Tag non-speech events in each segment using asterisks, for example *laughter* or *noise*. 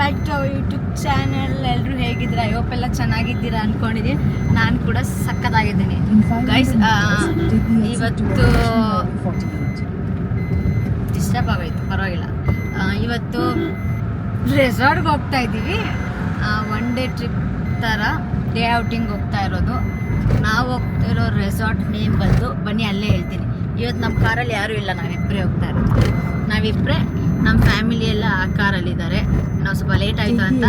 Back to YouTube channel ಎಲ್ಲರೂ ಹೇಗಿದ್ದೀರಾ? Hope ಎಲ್ಲ ಚೆನ್ನಾಗಿದ್ದೀರಾ ಅನ್ಕೊಂಡಿದ್ದೀನಿ ನಾನು ಕೂಡ ಸಕ್ಕತ್ತಾಗಿದ್ದೀನಿ ಗೈಸ್ ಇವತ್ತು ಡಿಸ್ಟರ್ಬ್ ಆಗೋಯ್ತು, ಪರವಾಗಿಲ್ಲ. ಇವತ್ತು ರೆಸಾರ್ಟ್ಗೆ ಹೋಗ್ತಾ ಇದ್ದೀವಿ. ಒನ್ ಡೇ ಟ್ರಿಪ್ ಥರ ಡೇ ಔಟಿಂಗ್ ಹೋಗ್ತಾ ಇರೋದು. ನಾವು ಹೋಗ್ತಿರೋ ರೆಸಾರ್ಟ್ ನೇಮ್ ಬಂದು ಬನ್ನಿ, ಅಲ್ಲೇ ಹೇಳ್ತೀನಿ. ಇವತ್ತು ನಮ್ಮ ಕಾರಲ್ಲಿ ಯಾರೂ ಇಲ್ಲ ನಾವಿಬ್ಬರೇ ಹೋಗ್ತಾ ಇರೋದು. ನಾವಿಬ್ಬರೇ ನಮ್ಮ ಫ್ಯಾಮಿಲಿ ಎಲ್ಲ ಆ ಕಾರಲ್ಲಿದ್ದಾರೆ. ನಾವು ಸ್ವಲ್ಪ ಲೇಟ್ ಆಯಿತು ಅಂತ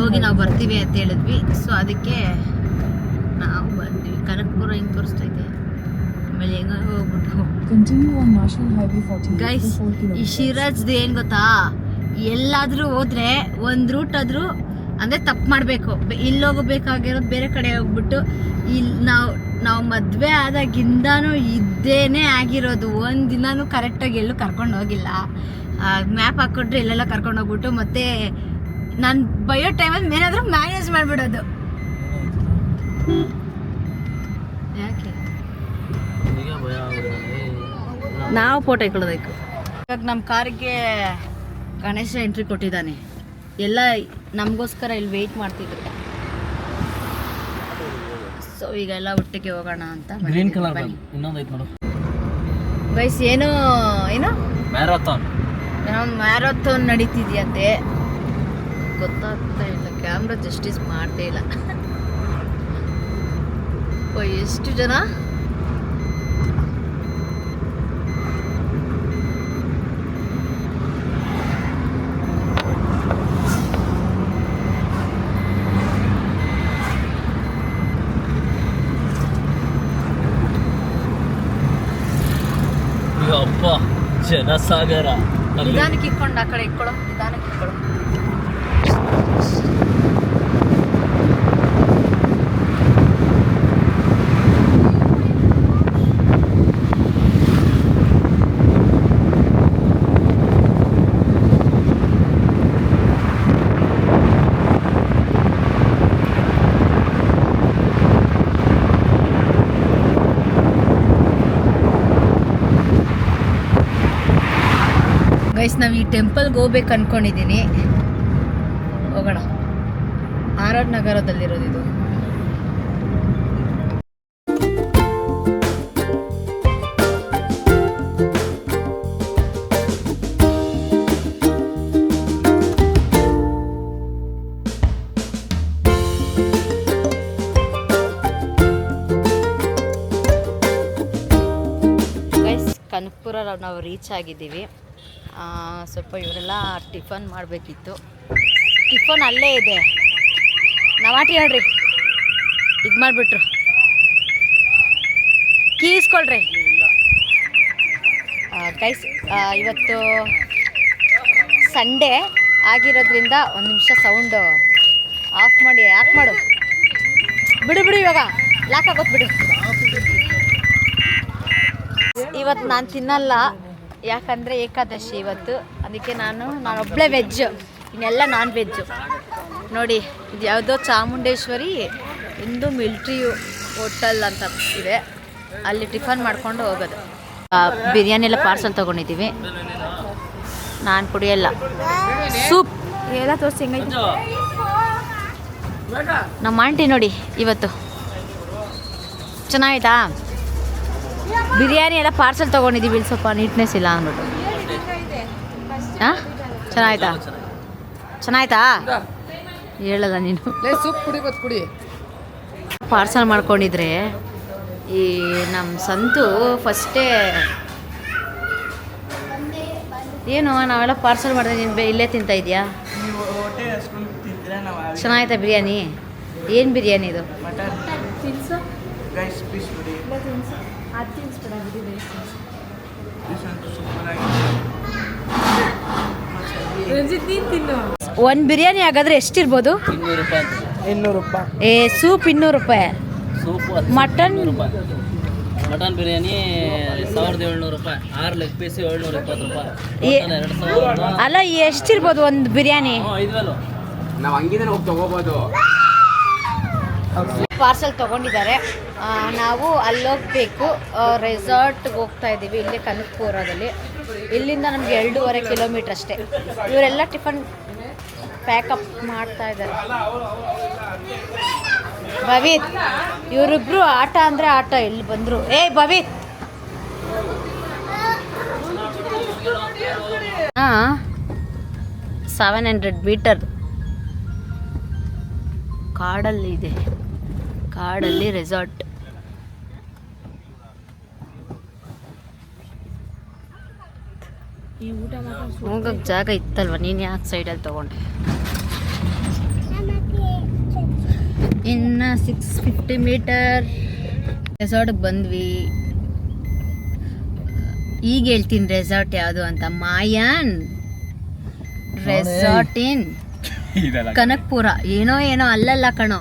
ಹೋಗಿ ನಾವು ಬರ್ತೀವಿ ಅಂತ ಹೇಳಿದ್ವಿ. ಸೊ ಅದಕ್ಕೆ ನಾವು ಬಂದ್ವಿ. ಕನಕ್ಪುರ ಹಿಂಗೆ ತೋರಿಸ್ತೈತೆ? ಆಮೇಲೆ ಹೆಂಗ ಹೋಗ್ಬಿಟ್ಟು Continue on National Highway 14 guys for 4 ಈ. ಶಿರಾಜ್ದು ಏನು ಗೊತ್ತಾ? ಎಲ್ಲಾದರೂ ಹೋದ್ರೆ ಒಂದು ರೂಟ್ ಆದರೂ ಅಂದರೆ ತಪ್ಪು ಮಾಡಬೇಕು. ಇಲ್ಲಿ ಹೋಗಬೇಕಾಗಿರೋದು ಬೇರೆ ಕಡೆ ಹೋಗ್ಬಿಟ್ಟು ಇಲ್ಲಿ ನಾವು ನಾವು ಮದುವೆ ಆದಾಗಿಂದನೂ ಇದ್ದೇನೆ ಆಗಿರೋದು. ಒಂದು ದಿನಾನು ಕರೆಕ್ಟಾಗಿ ಎಲ್ಲೂ ಕರ್ಕೊಂಡು ಹೋಗಿಲ್ಲ. ಮ್ಯಾಪ್ ಹಾಕೊಂಡ್ರೆ ಇಲ್ಲೆಲ್ಲ ಕರ್ಕೊಂಡು ಹೋಗ್ಬಿಟ್ಟು ಮತ್ತೆ ನಾನು ಬಯೋ ಟೈಮಲ್ಲಿ ಏನಾದರೂ ಮ್ಯಾನೇಜ್ ಮಾಡಿಬಿಡೋದು. ಯಾಕೆ? ನಾವು ಫೋಟೋ ಇಟ್ಕೊಳ್ಳೋದಕ್ಕೆ ಇವಾಗ ನಮ್ಮ ಕಾರಿಗೆ ಗಣೇಶ ಎಂಟ್ರಿ ಕೊಟ್ಟಿದ್ದಾನೆ. ಎಲ್ಲ ನಮಗೋಸ್ಕರ ಇಲ್ಲಿ ವೆಯ್ಟ್ ಮಾಡ್ತಿದ್ರು. ಸೊ ಈಗ ಎಲ್ಲ ಒಟ್ಟಿಗೆ ಹೋಗೋಣ ಅಂತ ಗ್ರೀನ್ ಕಲರ್ ಇನ್ನೊಂದು ಐತೆ ನೋಡು. ಗೈಸ್ ಏನು ಏನು? ಮ್ಯಾರಥಾನ್ ಮ್ಯಾರಥಾನ್ ನಡೀತಿದ್ಯಂತೆ. ಗೊತ್ತಾಗ್ತಾ ಇಲ್ಲ ಕ್ಯಾಮ್ರಾ ಜಸ್ಟಿಸ್ ಮಾಡ್ತೇ ಇಲ್ಲ. ಓ ಎಷ್ಟು ಜನ? ಅಪ್ಪ ಜನಸಾಗರ. ಅಲ್ಲಿ ನಿಧಾನಕ್ಕೆ ಇಟ್ಕೊಂಡು ಆ ಕಡೆ ಇಟ್ಕೊಳ್ಳೋ ಟೆಂಪಲ್ಗೆ ಹೋಗ್ಬೇಕು ಅನ್ಕೊಂಡಿದ್ದೀನಿ. ಹೋಗೋಣ. ಆರ್ ಆರ್ ನಗರದಲ್ಲಿರೋದು ಇದು ಕನಕಪುರ ನಾವು ರೀಚ್ ಆಗಿದ್ದೀವಿ. ಸ್ವಲ್ಪ ಇವರೆಲ್ಲ ಟಿಫನ್ ಮಾಡಬೇಕಿತ್ತು. ಟಿಫನ್ ಅಲ್ಲೇ ಇದೆ. ನವಾಟಿ ಹೇಳ್ರಿ. ಇದು ಮಾಡಿಬಿಟ್ರು. ಕೀಸ್ಕೊಳ್ರಿ ಗೈಸ್ ಇವತ್ತು ಸಂಡೇ ಆಗಿರೋದ್ರಿಂದ ಒಂದು ನಿಮಿಷ ಸೌಂಡು ಆಫ್ ಮಾಡಿ ಆಫ್ ಮಾಡು? ಬಿಡು ಬಿಡು ಇವಾಗ. ಲಾಕ್ ಆಗೋತ್ ಬಿಡು. ಇವತ್ತು ನಾನು ತಿನ್ನಲ್ಲ. ಯಾಕಂದರೆ ಏಕಾದಶಿ ಇವತ್ತು. ಅದಕ್ಕೆ ನಾನು ನಾನೊಬ್ಬಳೇ ವೆಜ್ಜು ಇನ್ನೆಲ್ಲ ನಾನ್ ವೆಜ್ಜು ನೋಡಿ ಇದು ಯಾವುದೋ ಚಾಮುಂಡೇಶ್ವರಿ ಇಂದು ಮಿಲ್ಟ್ರಿ ಹೋಟೆಲ್ ಅಂತ ಇದೆ. ಅಲ್ಲಿ ಟಿಫನ್ ಮಾಡ್ಕೊಂಡು ಹೋಗೋದು. ಬಿರಿಯಾನಿ ಎಲ್ಲ ಪಾರ್ಸಲ್ ತೊಗೊಂಡಿದ್ದೀವಿ. ನಾನು ಕುಡಿಯಲ್ಲ. ಸೂಪ್ ಎಲ್ಲ ತೋರಿಸಿ ನಮ್ಮ ಆಂಟಿ ನೋಡಿ ಇವತ್ತು. ಚೆನ್ನಾಗಿತ್ತಾ? ಬಿರಿಯಾನಿ ಎಲ್ಲ ಪಾರ್ಸಲ್ ತೊಗೊಂಡಿದ್ದೀವಿ ಇಲ್ಲಿ ಸ್ವಲ್ಪ ನೀಟ್ನೆಸ್ ಇಲ್ಲ ಅಂದ್ಬಿಟ್ಟು. ಹಾಂ ಚೆನ್ನಾಯ್ತಾ? ಚೆನ್ನಾಯ್ತಾ? ಹೇಳಲ್ಲ ನೀನು. ಸೂಪ್ ಕುಡಿ ಬತ್ ಕುಡಿ. ಪಾರ್ಸಲ್ ಮಾಡ್ಕೊಂಡಿದ್ರೆ ಈ ನಮ್ಮ ಸಂತು ಫಸ್ಟೇ ಏನು ನಾವೆಲ್ಲ ಪಾರ್ಸಲ್ ಮಾಡಿದ್ರೆ ನೀನು ಬೆ- ಇಲ್ಲೇ ತಿಂತಾ ಇದೆಯಾ? ಚೆನ್ನಾಯ್ತಾ ಬಿರಿಯಾನಿ? ಏನು ಬಿರಿಯಾನಿ ಇದು? ಒಂದು ಬಿರಿಯಾನಿ ಹಾಗಾದ್ರೆ ಎಷ್ಟಿರ್ಬೋದು? ಇನ್ನೂರು ರೂಪಾಯಿ ಇನ್ನೂರು ರೂಪಾಯಿ ಏ ಸೂಪ್ ಇನ್ನೂರು ರೂಪಾಯಿ ಸೂಪ್ ಮಟನ್? ರೂಪಾಯಿ ಮಟನ್ ಬಿರಿಯಾನಿ ಸಾವಿರದ ಏಳ್ನೂರು ರೂಪಾಯಿ ಆರು ಲೆಗ್ ಪೀಸ್ ಏಳ್ನೂರ ಇಪ್ಪತ್ತು ರೂಪಾಯಿ ಎರಡು ಅಲ್ಲ ಎಷ್ಟಿರ್ಬೋದು ಒಂದು ಬಿರಿಯಾನಿ? ನಾವು ಹಂಗಿದ್ರೆ ಹೋಗಿ ತಗೋಬೋದು. ಪಾರ್ಸಲ್ ತಗೊಂಡಿದ್ದಾರೆ. ನಾವು ಅಲ್ಲೋಗ್ಬೇಕು. ರೆಸಾರ್ಟ್ಗೆ ಹೋಗ್ತಾ ಇದ್ದೀವಿ ಇಲ್ಲೇ ಕನಕಪುರದಲ್ಲಿ. ಇಲ್ಲಿಂದ ನಮಗೆ ಎರಡೂವರೆ ಕಿಲೋಮೀಟ್ರ್ ಅಷ್ಟೇ. ಇವರೆಲ್ಲ ಟಿಫನ್ ಪ್ಯಾಕಪ್ ಮಾಡ್ತಾ ಇದ್ದಾರೆ. ಭವಿತ್, ಇವರಿಬ್ರು ಆಟ ಅಂದರೆ ಆಟ, ಇಲ್ಲಿ ಬಂದರು. ಏ, ಭವಿತ್! ಹಾಂ ಸೆವೆನ್ ಹಂಡ್ರೆಡ್ ಮೀಟರ್ ಕಾಡಲ್ಲಿ ಇದೆ ಕಾಡಲ್ಲಿ ರೆಸಾರ್ಟ್ ಹೋಗಕ್ಕೆ ಜಾಗ ಇತ್ತಲ್ವ? ನೀನು ಯಾಕೆ ಸೈಡಲ್ಲಿ ತಗೊಂಡೆ? ಇನ್ನು ಸಿಕ್ಸ್ ಫಿಫ್ಟಿ ಮೀಟರ್ ರೆಸಾರ್ಟ್ಗೆ ಬಂದ್ವಿ. ಈಗ ಹೇಳ್ತೀನಿ ರೆಸಾರ್ಟ್ ಯಾವುದು ಅಂತ. Mayan resort in Kanakpura. ಏನೋ ಏನೋ ಅಲ್ಲಲ್ಲ ಕಣೋ.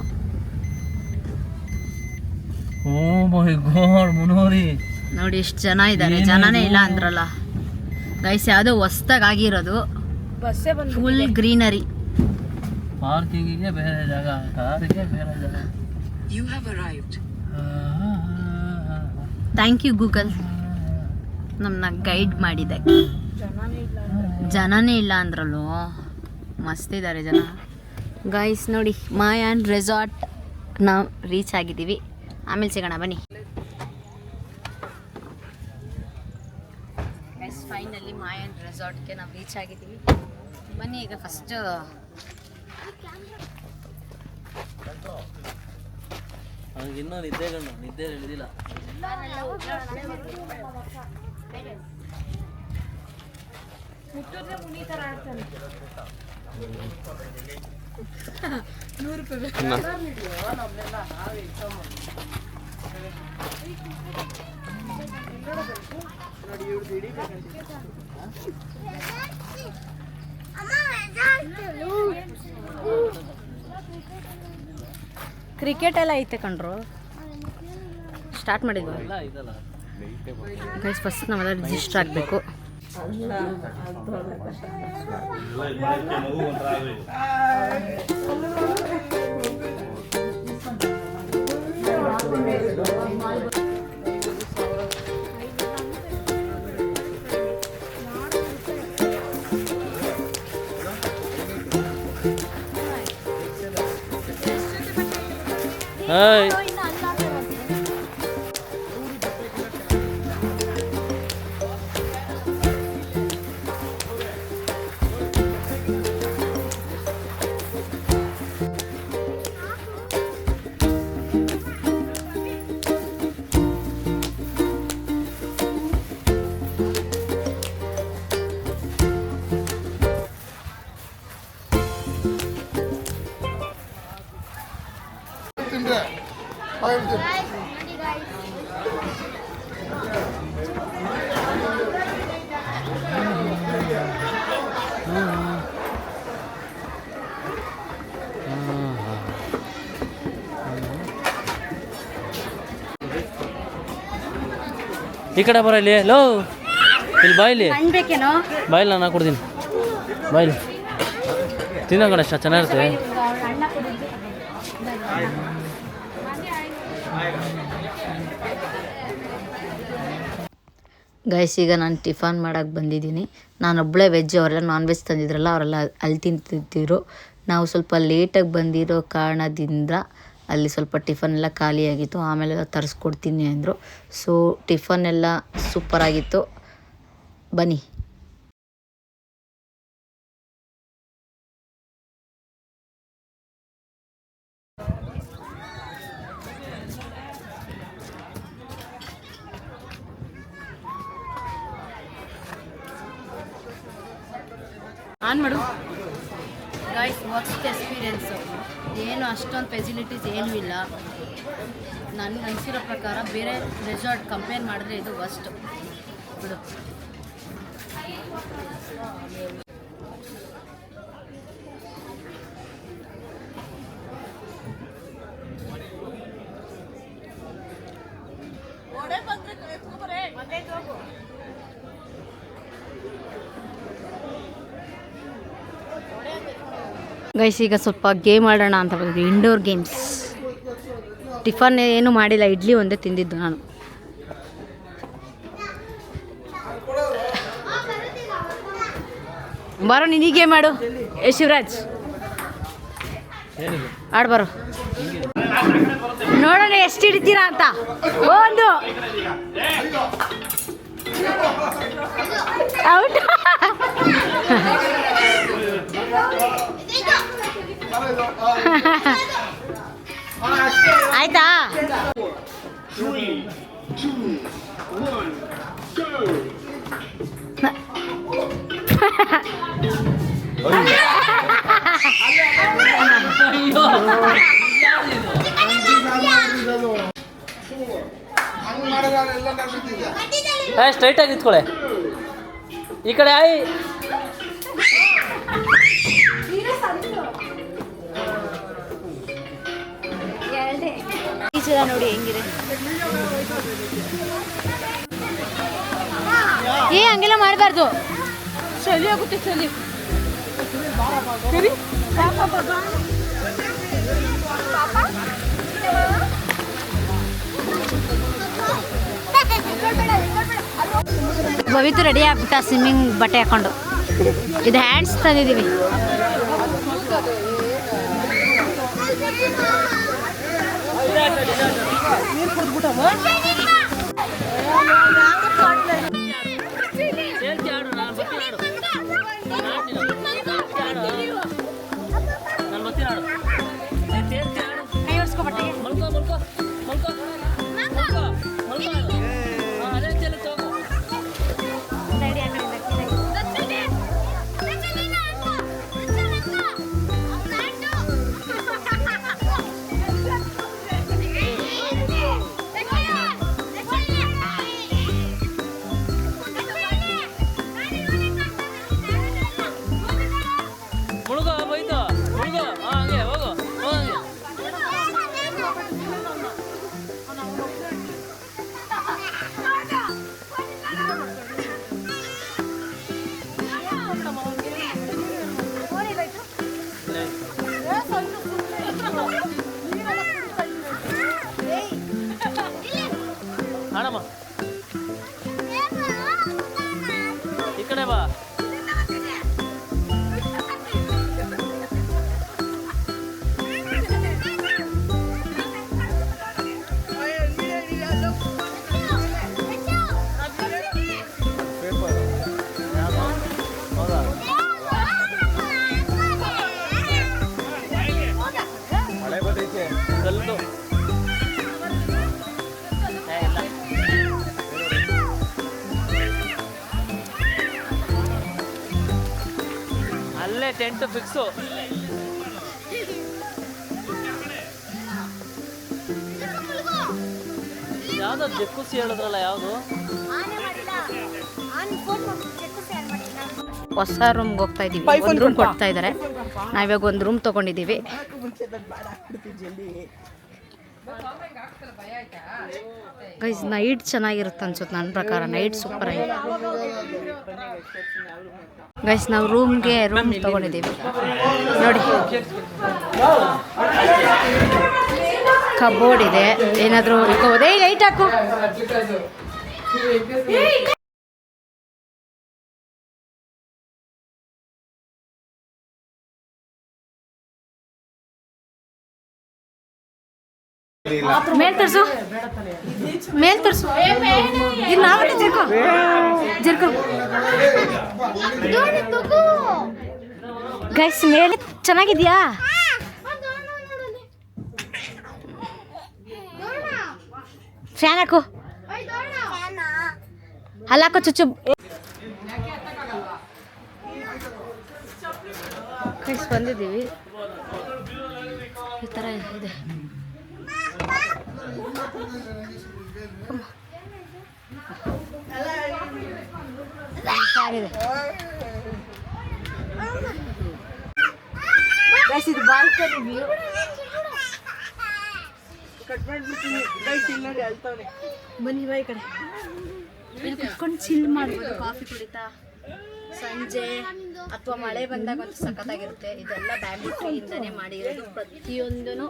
ನೋಡಿ ಎಷ್ಟು ಜನ ಇದ್ದಾರೆ ಜನನೇ ಇಲ್ಲ ಅಂದ್ರಲ್ಲ. ಗೈಸ್ ಯಾವುದೋ ಹೊಸ್ದಾಗಿ ಆಗಿರೋದು ಫುಲ್ ಗ್ರೀನರಿ ಪಾರ್ಕಿಂಗಿಗೆ ಬೇರೆ ಜಾಗ ಕಾರಿಗೆ ಬೇರೆ ಜಾಗ. You have arrived. Thank you Google ನಮ್ಮನ್ನ ಗೈಡ್ ಮಾಡಿದೆ ಜನನೇ ಇಲ್ಲ ಅಂದ್ರಲ್ಲೂ? ಮಸ್ತ್ ಇದ್ದಾರೆ ಜನ. ಗೈಸ್ ನೋಡಿ ಮಾಯಾನ್ ರೆಸಾರ್ಟ್ ನಾವು ರೀಚ್ ಆಗಿದ್ದೀವಿ. ಆಮೇಲೆ ಸಿಗೋಣ ಬನ್ನಿ. ಫೈನಲಿ ಮಾಯನ್ ರೆಸಾರ್ಟ್ಗೆ ನಾವು ರೀಚ್ ಆಗಿದ್ದೀವಿ. ಬನ್ನಿ ಈಗ ಫಸ್ಟ್ ಇನ್ನೂ ನಿದ್ದೆ ಗಣ್ಣು ನಿದ್ದೆ ಹಿಡಿದಿಲ್ಲ. ಕ್ರಿಕೆಟ್ ಎಲ್ಲ ಐತೆ ಕಣ್ರು. ಸ್ಟಾರ್ಟ್ ಮಾಡಿದ್ವಿ? ಎಲ್ಲ ಇದಲ್ಲ ಗೈಸ್ ಫಸ್ಟ್ ನಾವೆಲ್ಲ ರಿಜಿಸ್ಟರ್ ಆಗಬೇಕು. ಹಾಯ್ ಈ ಕಡೆ ಬರ ಇಲ್ಲಿ. ಲೋ ಇಲ್ಲಿ ಬಾಯ್ಲಿ ಬಾಯ್ಲಿ ನಾನು ಕೊಡ್ತೀನಿ. ಬಾಯ್ಲಿ ತಿನ್ನೋ ಗಣೇಶ ಚೆನ್ನಾಗಿರುತ್ತೆ. ಗೈಸ್ ಈಗ ನಾನು ಟಿಫನ್ ಮಾಡೋಕ್ಕೆ ಬಂದಿದ್ದೀನಿ. ನಾನೊಬ್ಬಳೇ ವೆಜ್ ಅವರೆಲ್ಲ ನಾನ್ ವೆಜ್ ತಂದಿದ್ರಲ್ಲ, ಅವರೆಲ್ಲ ಅಲ್ಲಿ ತಿಂತಿದ್ದಿರು ನಾವು ಸ್ವಲ್ಪ ಲೇಟಾಗಿ ಬಂದಿರೋ ಕಾರಣದಿಂದ ಅಲ್ಲಿ ಸ್ವಲ್ಪ ಟಿಫನ್ ಎಲ್ಲ ಖಾಲಿಯಾಗಿತ್ತು ಆಮೇಲೆ ತರಿಸ್ಕೊಡ್ತೀನಿ ಅಂದರು. ಸೊ ಟಿಫನ್ ಎಲ್ಲ ಸೂಪರಾಗಿತ್ತು ಬನ್ನಿ. ಆನ್ ಮಾಡು. ಗಾಯ್ಸ್ ವರ್ಸ್ಟ್ ಎಕ್ಸ್ಪೀರಿಯೆನ್ಸ್ ಏನು ಅಷ್ಟೊಂದು ಫೆಸಿಲಿಟೀಸ್ ಏನೂ ಇಲ್ಲ. ನನಗೆ ಅನಿಸಿರೋ ಪ್ರಕಾರ ಬೇರೆ ರೆಸಾರ್ಟ್ ಕಂಪೇರ್ ಮಾಡಿದ್ರೆ ಇದು ವರ್ಸ್ಟ್ ಬಿಡು. ಗೈಸ್ ಈಗ ಸ್ವಲ್ಪ ಗೇಮ್ ಆಡೋಣ ಅಂತ ಬಂದಿದ್ವಿ. ಇಂಡೋರ್ ಗೇಮ್ಸ್ ಟಿಫನ್ ಏನು ಮಾಡಿಲ್ಲ. ಇಡ್ಲಿ ಒಂದೇ ತಿಂದಿದ್ದು ನಾನು. ಬರೋ, ನೀನು ಗೇಮ್ ಮಾಡು ಏ, ಶಿವರಾಜ್. ಬರೋ. ನೋಡೋಣ ಎಷ್ಟು ಹಿಡಿತೀರಾ ಅಂತ. ಒಂದು. ಔಟ್ *laughs* ಆಯ್ತಾ ಸ್ಟ್ರೈಟ್ ಆಗಿ ನಿಂತ್ಕೊಳ್ಳೆ ಈ ಕಡೆ ಆಯ್. ಈ ನೋಡಿ ಹೆಂಗಿದೆ? ಏ ಹಂಗೆಲ್ಲ ಮಾಡಬಾರ್ದು. ಚಳಿ ಆಗುತ್ತೆ ಚಳಿ. ಭವಿತು ರೆಡಿ ಆಗ್ಬಿಟ್ಟ ಸ್ವಿಮ್ಮಿಂಗ್ ಬಟ್ಟೆ ಹಾಕೊಂಡು. ಇದು ಹ್ಯಾಂಡ್ಸ್ ತಂದಿದ್ದೀವಿ. ಸೇರ್ಸಿ ಟೆಂಟ್ ಫಿಕ್ಸು ಯಾವ್ದು ಜಕ್ಕುಸಿ ಹೇಳಿದ್ರಲ್ಲ ಯಾವುದು? ಹೊಸ ರೂಮ್ಗೆ ಹೋಗ್ತಾ ಇದೀವಿ. ಒಂದು ರೂಮ್ ಕೊಡ್ತಾ ಇದ್ದಾರೆ ನಾವಿವಾಗ ಒಂದು ರೂಮ್ ತೊಗೊಂಡಿದ್ದೀವಿ. ಗೈಸ್ ನೈಟ್ ಚೆನ್ನಾಗಿರುತ್ತೆ ಅನ್ಸುತ್ತೆ ನನ್ನ ಪ್ರಕಾರ. ನೈಟ್ ಸೂಪರ್ ಆಗಿದೆ ಗೈಸ್ ನಾವು ರೂಮ್ಗೆ ರೂಮ್ ತೊಗೊಂಡಿದ್ದೀವಿ. ನೋಡಿ. ಕಬೋರ್ಡ್ ಇದೆ. ಏನಾದರೂ ಲೈಟ್ ಹಾಕು. ಮೇಲ್ ತರ್ಸು. ಮೇಲ್ ತರ್ಸು. ಇದು ನಾವೇ ಜರ್ಕೋ ಜರ್ಕೋ ಗೈಸ್ ಮೇಲೆ ಚೆನ್ನಾಗಿದ್ಯಾ? ಫ್ಯಾನ್ ಹಾಕು. ಅಲ್ಲಾಕೋ ಚುಚ್ಚು. ಗೈಸ್ ಬಂದಿದ್ದೀವಿ. ಈ ಥರ ಇದೆ. ಗೈಸ್ ಇದು ಬಾಲ್ಕನಿ ವ್ಯೂ ಬನ್ನಿ ಬಾ ಈ ಕಡೆ ಇಲ್ಲಿ ಕುತ್ಕೊಂಡು ಚಿಲ್ ಮಾಡ್ಬೋದು ಕಾಫಿ ಕುಡಿತಾ ಸಂಜೆ ಅಥವಾ ಮಳೆ ಬಂದಾಗ ಒಂದು ಸಖತ್ತಾಗಿರುತ್ತೆ. ಇದೆಲ್ಲ ಬ್ಯಾಂಬೂ ಟ್ರೀಯಿಂದನೇ ಮಾಡಿರೋದು ಪ್ರತಿಯೊಂದೂ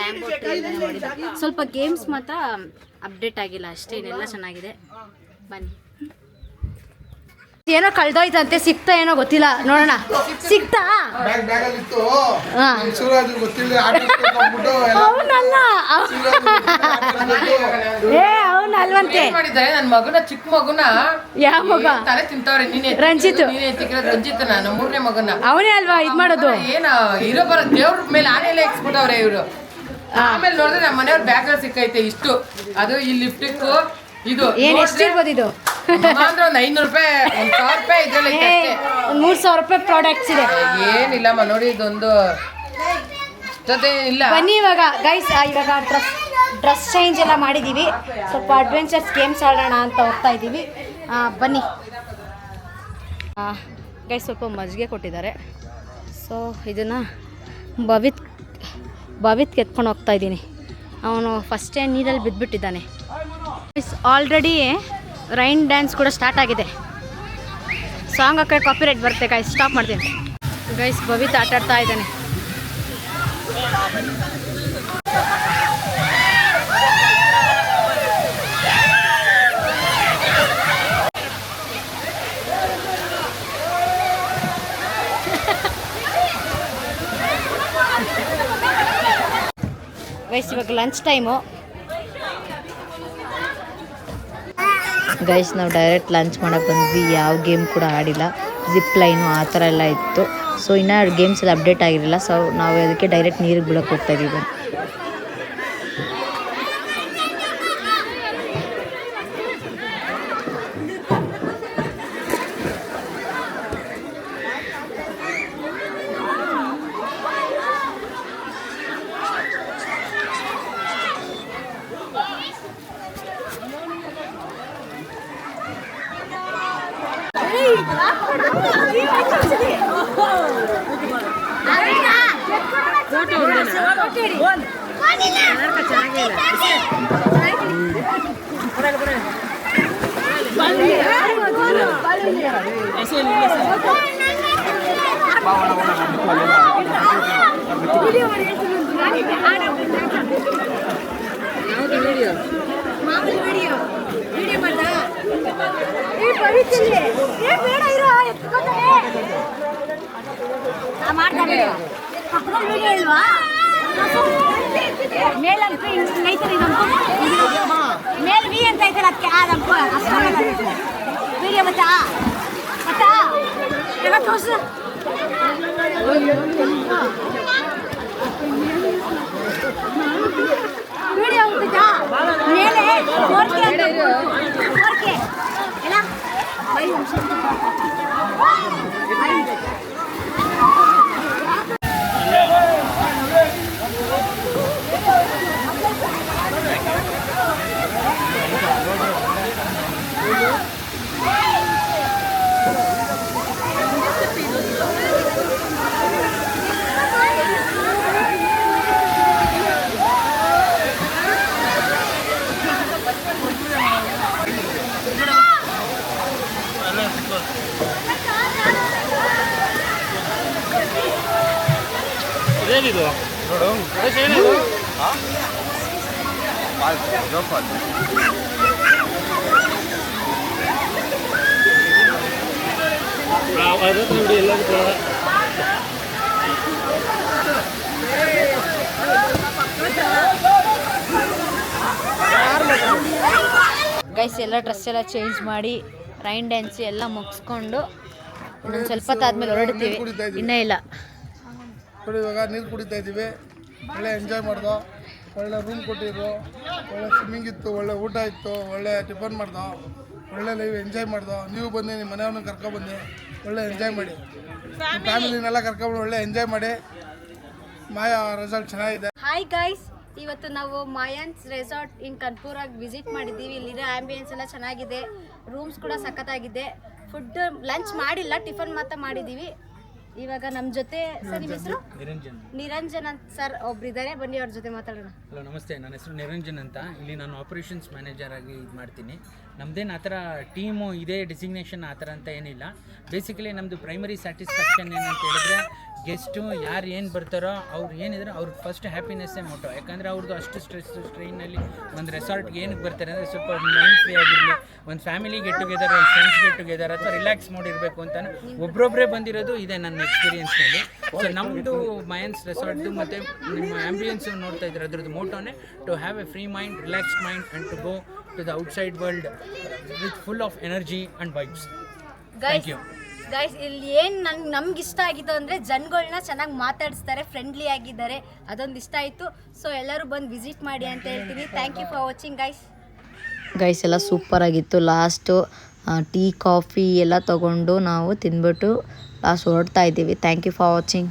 ಬ್ಯಾಂಬೂ ಟ್ರೀಯಿಂದ ಮಾಡಿರೋದು ಸ್ವಲ್ಪ ಗೇಮ್ಸ್ ಮಾತ್ರ ಅಪ್ಡೇಟ್ ಆಗಿಲ್ಲ ಅಷ್ಟೇ ಇದೆಲ್ಲ ಚೆನ್ನಾಗಿದೆ. ಬನ್ನಿ. ಏನೋ ಕಳ್ದೋಯ್ತಂತೆ ಸಿಕ್ತಾ ಏನೋ ಗೊತ್ತಿಲ್ಲ ನೋಡೋಣ. ಸಿಕ್ತಾ? ಅವನಲ್ಲ. ಏ ಅವನ ಅಲ್ವಂತೆ ಏನ್ ನನ್ನ ಮಗನ ಚಿಕ್ಕ ಮಗುನ? ಯಾವ ಮಗ? ತಲೆ ತಿಂತವ್ರೆ ನೀನೆ? ರಂಜಿತ್. ನೀನೆ ಎತ್ತಿಕ್ಕಿರೋದು ರಂಜಿತ್ ನಾನು ಮೂರನೇ ಮಗನ. ಅವನೇ ಅಲ್ವಾ ಇದ್ ಮಾಡೋದು? ಏನ ಇರೋ ಬರೋ ದೇವ್ರ ಮೇಲೆ ಆನೆಲ್ಲ ಎಕ್ಸ್ಬಿಟ್ಟವ್ರೆ ಇವ್ರು. ಆಮೇಲೆ ನೋಡಿದ್ರೆ ನಮ್ಮ ಮನೆಯವ್ರ ಬ್ಯಾಗ್ ಸಿಕ್ಕೈತೆ ಇಷ್ಟು. ಅದು ಈ ಲಿಫ್ಟಿಕ್ ಇದು ಏನ್ ಎಷ್ಟಿರ್ಬೋದು ಇದು? ಅಂದ್ರೆ ಒಂದ್ ಐನೂರು ರೂಪಾಯಿ ಒಂದ್ ಸಾವಿರ ರೂಪಾಯಿ ಇದ್ರಲ್ಲಿ ಮೂರ್ ಸಾವಿರ ರೂಪಾಯಿ ಪ್ರಾಡಕ್ಟ್ಸ್ ಇದೆ. ಏನಿಲ್ಲ ನೋಡಿ ಇದೊಂದು ಜೊತೆ ಇಲ್ಲ. ಬನ್ನಿ ಇವಾಗ ಗೈಸ್ ಇವಾಗ ಡ್ರೆಸ್ ಡ್ರೆಸ್ ಚೇಂಜ್ ಎಲ್ಲ ಮಾಡಿದ್ದೀವಿ ಸ್ವಲ್ಪ ಅಡ್ವೆಂಚರ್ಸ್ ಗೇಮ್ಸ್ ಆಡೋಣ ಅಂತ ಹೋಗ್ತಾ ಇದ್ದೀವಿ ಆ, ಬನ್ನಿ. ಗೈಸ್ ಸ್ವಲ್ಪ ಮಜ್ಜಿಗೆ ಕೊಟ್ಟಿದ್ದಾರೆ. ಸೊ ಇದನ್ನು ಬವಿತ್ ಭವಿತ್ ಕೆತ್ಕೊಂಡು ಹೋಗ್ತಾ ಇದ್ದೀನಿ. ಅವನು ಫಸ್ಟೇ ನೀರಲ್ಲಿ ಬಿದ್ದುಬಿಟ್ಟಿದ್ದಾನೆ ಆಲ್ರೆಡಿ ರೈನ್ ಡ್ಯಾನ್ಸ್ ಕೂಡ ಸ್ಟಾರ್ಟ್ ಆಗಿದೆ. ಸಾಂಗ್ ಹಾಕಿ ಕಾಪಿ ರೈಟ್ ಬರುತ್ತೆ ಗೈಸ್ ಸ್ಟಾಪ್ ಮಾಡ್ತೀನಿ. ಗೈಸ್ ಬವಿತಾ ಆಟ ಆಡ್ತಾ ಇದ್ದಾನೆ. ಗೈಸ್ ಇವಾಗ ಲಂಚ್ ಟೈಮು ಗೈಸ್ ನಾವು ಡೈರೆಕ್ಟ್ ಲಂಚ್ ಮಾಡೋಕ್ಕೆ ಬಂದ್ವಿ. ಯಾವ ಗೇಮ್ ಕೂಡ ಆಡಿಲ್ಲ. ಜಿಪ್ ಲೈನು ಆ ಥರ ಎಲ್ಲ ಇತ್ತು. ಸೊ ಇನ್ನೂ ಗೇಮ್ಸ್ ಎಲ್ಲ ಅಪ್ಡೇಟ್ ಆಗಿರಲಿಲ್ಲ. ಸೊ ನಾವು ಅದಕ್ಕೆ ಡೈರೆಕ್ಟ್ ನೀರಿಗೆ ಬೀಳಕ್ಕೆ ಹೋಗ್ತಾ ಇದ್ದೀವಿ ಮೇಲಂತೂ ಇದೊಂದು ಮೇಲ್ ವಿ ಅಂತ ಐತಲ್ಲ ಅದಕ್ಕೆ ಬತ್ತಾ ಬತ್ತಾ ಎಲ್ಲ ತೋರ್ಸು ವಿಡಿಯೋ ಮೇಲೆ ಫೋರ್ಕೆ ಗೈಸ್ ಎಲ್ಲ ಡ್ರೆಸ್ ಎಲ್ಲ ಚೇಂಜ್ ಮಾಡಿ ರೈನ್ ಡ್ಯಾನ್ಸ್ ಎಲ್ಲ ಮುಗಿಸ್ಕೊಂಡು ಇನ್ನೊಂದು ಸ್ವಲ್ಪ ಆದ್ಮೇಲೆ ಹೊರಡ್ತೀವಿ. ಇನ್ನೇ ಇಲ್ಲ. ಇವಾಗ ನೀರು ಕುಡಿತಾ ಇದ್ದೀವಿ. ಒಳ್ಳೆ ಎಂಜಾಯ್ ಮಾಡ್ದೋ ಒಳ್ಳೆ ರೂಮ್ ಕೊಟ್ಟಿದ್ರು ಒಳ್ಳೆ ಸ್ವಿಮ್ಮಿಂಗ್ ಇತ್ತು ಒಳ್ಳೆ ಊಟ ಇತ್ತು ಒಳ್ಳೆ ಟಿಫನ್ ಮಾಡ್ದೋ ಒಳ್ಳೆ ಲೈವ್ ಎಂಜಾಯ್ ಮಾಡ್ದೋ. ನೀವು ಬಂದು ನಿಮ್ಮ ಮನೆಯವ್ರನ್ನ ಕರ್ಕೊಬಂದು ಒಳ್ಳೆ ಎಂಜಾಯ್ ಮಾಡಿ. ನಿಮ್ಮ ಫ್ಯಾಮಿಲಿನೆಲ್ಲ ಕರ್ಕೊಂಡು ಒಳ್ಳೆ ಎಂಜಾಯ್ ಮಾಡಿ. ಮಾಯಾ ರೆಸಾರ್ಟ್ ಚೆನ್ನಾಗಿದೆ. ಹಾಯ್ ಗೈಸ್ ಇವತ್ತು ನಾವು ಮಾಯನ್ಸ್ ರೆಸಾರ್ಟ್ ಇನ್ ಕನ್ಪೂರಾಗಿ ವಿಸಿಟ್ ಮಾಡಿದ್ದೀವಿ. ಇಲ್ಲಿರೋ ಆಂಬಿಯನ್ಸ್ ಎಲ್ಲ ಚೆನ್ನಾಗಿದೆ. ರೂಮ್ಸ್ ಕೂಡ ಸಖತ್ತಾಗಿದೆ. ಫುಡ್ ಲಂಚ್ ಮಾಡಿಲ್ಲ ಟಿಫನ್ ಮಾತ್ರ ಮಾಡಿದ್ದೀವಿ. ಇವಾಗ ನಮ್ಮ ಜೊತೆ ಸರ್ ನಿಮ್ಮ ಹೆಸರು? ನಿರಂಜನ್. ನಿರಂಜನ್ ಅಂತ ಸರ್ ಒಬ್ರಿದ್ದಾರೆ ಬನ್ನಿ ಅವ್ರ ಜೊತೆ ಮಾತಾಡೋಣ. ಹಲೋ ನಮಸ್ತೆ. ನನ್ನ ಹೆಸರು ನಿರಂಜನ್ ಅಂತ. ಇಲ್ಲಿ ನಾನು ಆಪರೇಷನ್ಸ್ ಮ್ಯಾನೇಜರ್ ಆಗಿ ಇದು ಮಾಡ್ತೀನಿ. ನಮ್ದೇನು ಆ ಥರ ಟೀಮು ಇದೇ ಡಿಸಿಗ್ನೇಷನ್ ಆ ಥರ ಅಂತ ಏನಿಲ್ಲ. ಬೇಸಿಕಲಿ ನಮ್ಮದು ಪ್ರೈಮರಿ ಸ್ಯಾಟಿಸ್ಫ್ಯಾಕ್ಷನ್ ಏನಂತ ಹೇಳಿದ್ರೆ ಗೆಸ್ಟು ಯಾರು ಏನು ಬರ್ತಾರೋ ಅವ್ರು ಏನಿದ್ರು ಅವ್ರ ಫಸ್ಟ್ ಹ್ಯಾಪಿನೆಸ್ಸೇ ಮೋಟೋ ಯಾಕಂದರೆ ಅವ್ರದ್ದು ಅಷ್ಟು ಸ್ಟ್ರೆಸ್ ಸ್ಟ್ರೈನಲ್ಲಿ ಒಂದು ರೆಸಾರ್ಟ್ಗೆ ಏನಕ್ಕೆ ಬರ್ತಾರೆ ಅಂದರೆ ಸ್ವಲ್ಪ ಮೈಂಡ್ ಫ್ರೀ ಆಗಿರಲಿ, ಒಂದು ಫ್ಯಾಮಿಲಿ ಗೆಟ್ ಟುಗೆದರ್ ಒಂದು ಫ್ರೆಂಡ್ಸ್ ಗೆಟ್ ಟುಗೆದರ್ ಅಥವಾ ರಿಲ್ಯಾಕ್ಸ್ ಮಾಡಿರಬೇಕು ಅಂತ ಒಬ್ಬರೊಬ್ಬರೇ ಬಂದಿರೋದು ಇದೆ ನನ್ನ ಎಕ್ಸ್ಪೀರಿಯನ್ಸ್ನಲ್ಲಿ ಸೊ ನಮ್ಮದು ಮಯನ್ಸ್ ರೆಸಾರ್ಟ್ದು ಮತ್ತು ನಿಮ್ಮ ಆ್ಯಂಬಿಯನ್ಸ್ ನೋಡ್ತಾ ಇದ್ದಾರೆ ಅದ್ರದ್ದು ಮೋಟೋನೇ to have a free mind relaxed mind and to go to the outside world with full of energy and vibes thank you. Guys ಇಲ್ಲಿ ಏನು ನಂಗೆ ನಮ್ಗೆ ಇಷ್ಟ ಆಗಿದ್ದು ಅಂದರೆ ಜನಗಳನ್ನ ಚೆನ್ನಾಗಿ ಮಾತಾಡಿಸ್ತಾರೆ ಫ್ರೆಂಡ್ಲಿ ಆಗಿದ್ದಾರೆ. ಅದೊಂದು ಇಷ್ಟ ಆಯಿತು. ಸೊ ಎಲ್ಲರೂ ಬಂದು ವಿಸಿಟ್ ಮಾಡಿ ಅಂತ ಹೇಳ್ತೀನಿ. Thank you for watching guys guys ಎಲ್ಲ ಸೂಪರ್ ಆಗಿತ್ತು. ಲಾಸ್ಟು ಟೀ ಕಾಫಿ ಎಲ್ಲ ತಗೊಂಡು ನಾವು ತಿಂದ್ಬಿಟ್ಟು ಲಾಸ್ಟ್ ಹೊರಡ್ತಾ ಇದ್ದೀವಿ. Thank you for watching